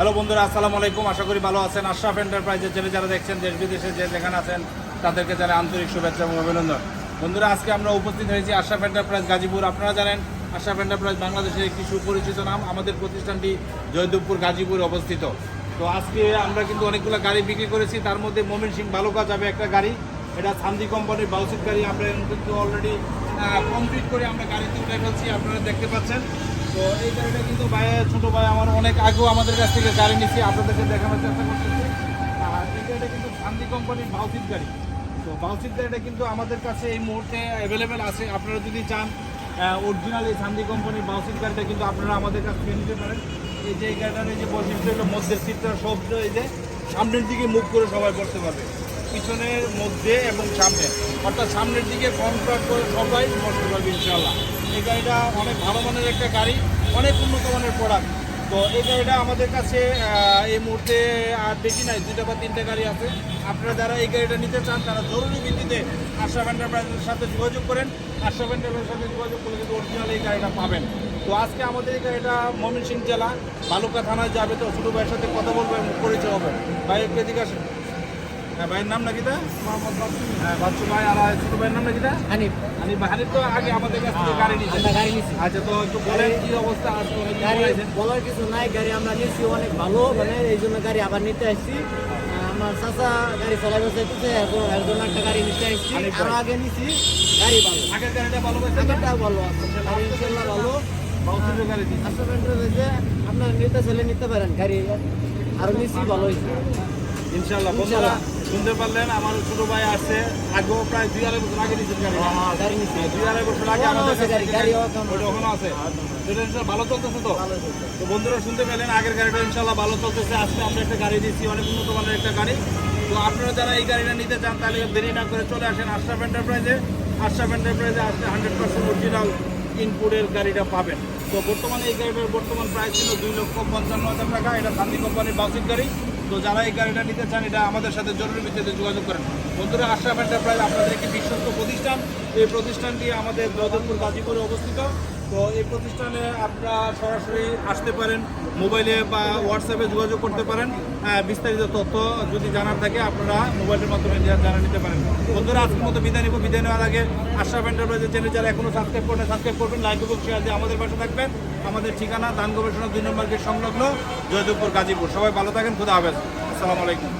Hello বন্ধুরা, আসসালামু আলাইকুম। আশা করি ভালো আছেন। আশরাফ এন্টারপ্রাইজের ছেলে যারা দেখছেন দেশ বিদেশে যে যেখানে আছেন, তাদেরকে জানাই আন্তরিক শুভেচ্ছা এবং অভিনন্দন। বন্ধুরা, আজকে আমরা উপস্থিত হয়েছি আশরাফ এন্টারপ্রাইজ গাজীপুর। আপনারা জানেন, আশরাফ এন্টারপ্রাইজ বাংলাদেশের একটি সুপরিচিত নাম। আমাদের প্রতিষ্ঠানটি জয়দেবপুর গাজীপুরে অবস্থিত। তো আজকে আমরা কিন্তু অনেকগুলো গাড়ি বিক্রি করেছি। তার মধ্যে মমিন সিং ভালোকা যাবে একটা গাড়ি। এটা সান্দি কোম্পানির বাউসিক গাড়ি। আমরা কিন্তু অলরেডি কমপ্লিট করে আমরা গাড়িতে উঠে ফেলছি। আপনারা দেখতে পাচ্ছেন। তো এই গাড়িটা কিন্তু ভাই ছোটো ভাই আমার অনেক আগেও আমাদের কাছ থেকে গাড়ি নিচ্ছি আপনাদেরকে দেখানোর চেষ্টা করতেছি। আর এই গাড়িটা কিন্তু সান্দি কোম্পানির বাউসিক গাড়ি। তো বাউসিক গাড়িটা কিন্তু আমাদের কাছে এই মুহূর্তে অ্যাভেলেবেল আছে। আপনারা যদি চান অরিজিনাল এই সান্দি কোম্পানির বাউসিক গাড়িটা কিন্তু আপনারা আমাদের কাছ থেকে নিতে পারেন। এই যে এই গাড়িটার এই যে বৈশিষ্ট্য মধ্যের সিটটা সব এই যে সামনের দিকে মুখ করে সবাই বসতে পারবে। পিছনের মধ্যে এবং সামনে। অর্থাৎ সামনের দিকে ফ্রন্ট করে সবাই বসতে পারবে ইনশাল্লাহ এই গাড়িটা অনেক ভালো মানের একটা গাড়ি, অনেক উন্নত মানের প্রোডাক্ট তো এই গাড়িটা আমাদের কাছে এই মুহূর্তে আর বেশি নাই দুটা বা তিনটা গাড়ি আছে। আপনারা যারা এই গাড়িটা নিতে চান, তারা জরুরি ভিত্তিতে আশরাফ এন্টারপ্রাইজের সাথে যোগাযোগ করেন। আশরাফ এন্টারপ্রাইজের সাথে যোগাযোগ করলে কিন্তু অরিজিনাল এই গাড়িটা পাবেন। তো আজকে আমাদের এই গাড়িটা ময়মনসিংহ জেলা, বালুকা থানায় যাবে তো ছোটো ভাইয়ের সাথে কথা বলব এবং পরিচয় হবে। ভাই, একটু আসেন। হ্যাঁ ভাইয়ের নাম নাকি তা? মোহাম্মদ বাচ্চু। হ্যাঁ বাচ্চু ভাই আর ছোটো ভাইয়ের নাম নাকি তা? হানিফ। হানিফ ভাই হানিফ তো আগে আমাদের কাছ থেকে গাড়ি নিচ্ছে গাড়ি নিছি। আচ্ছা তো একটু বলেন কি অবস্থা আজকে গাড়ি বলার কিছু নাই গাড়ি আমরা অনেক ভালো মানে এই জন্য গাড়ি আবার নিতে আসছি। আহ, আমার চাচা গাড়ি এর জন্য একটা গাড়ি নিতে আসছি। হানিফ আরও আগে নিছি গাড়ি ভালো। আগের গাড়িটা ভালো ভালো আছে। ইনশাল্লাহ ভালো। পেন্টার হয়েছে আপনার নিতে চলে নিতে পারেন গাড়ি আরও নিচ্ছি ভালো হয়েছে। ইনশাল্লাহ বন্ধুরা শুনতে পারলেন আমার ছোট ভাই আসছে। আগেও প্রায় দুই আড়াই বছর আগে দিচ্ছেন গাড়ি। হ্যাঁ, দুই আড়াই বছর আগে আমাদের আছে ওখানে আছে। সেটা ইনশাল্লাহ ভালো চলতেছে তো? তো বন্ধুরা শুনতে পেলেন আগের গাড়িটা ইনশাল্লাহ ভালো চলতেছে। আজকে আমরা একটা গাড়ি দিচ্ছি অনেক উন্নত মানের একটা গাড়ি। তো আপনারা যারা এই গাড়িটা নিতে চান তাহলে দেরি না করে চলে আসেন আশরাফ এন্টারপ্রাইজে আশরাফ এন্টারপ্রাইজে আসলে হান্ড্রেড পার্সেন্ট অরিজিনাল ইনপুটের গাড়িটা পাবেন। তো বর্তমানে এই গাড়িটার বর্তমান প্রাইস ছিল দুই লক্ষ পঞ্চান্ন হাজার টাকা। এটা শান্তি কোম্পানির বাসিক গাড়ি। তো যারা এই গাড়িটা নিতে চান, এটা আমাদের সাথে জরুরি ভিত্তিতে যোগাযোগ করেন। বন্ধুরা, আশরাফ এন্টারপ্রাইজ আপনাদের একটি বিশ্বস্ত প্রতিষ্ঠান। এই প্রতিষ্ঠানটি আমাদের রদনপুর গাজীপুরে অবস্থিত। তো এই প্রতিষ্ঠানে আপনারা সরাসরি আসতে পারেন মোবাইলে বা হোয়াটসঅ্যাপে যোগাযোগ করতে পারেন। আহ, বিস্তারিত তথ্য যদি জানার থাকে আপনারা মোবাইলের মাধ্যমে জানা নিতে পারেন। বন্ধুরা আজকের মতো বিদায় নিব বিদায় নেওয়ার আগে আশরাফ এন্টারপ্রাইজের চ্যানেল যারা এখনও সাবস্ক্রাইব করেন সাবস্ক্রাইব করবেন লাইক এবং শেয়ার দিয়ে আমাদের পাশে থাকবেন। আমাদের ঠিকানা দান গবেষণা দুই নম্বর গেট সংলগ্ন জয়দেবপুর গাজীপুর। সবাই ভালো থাকেন খুদা হাফেজ। আসসালামু আলাইকুম।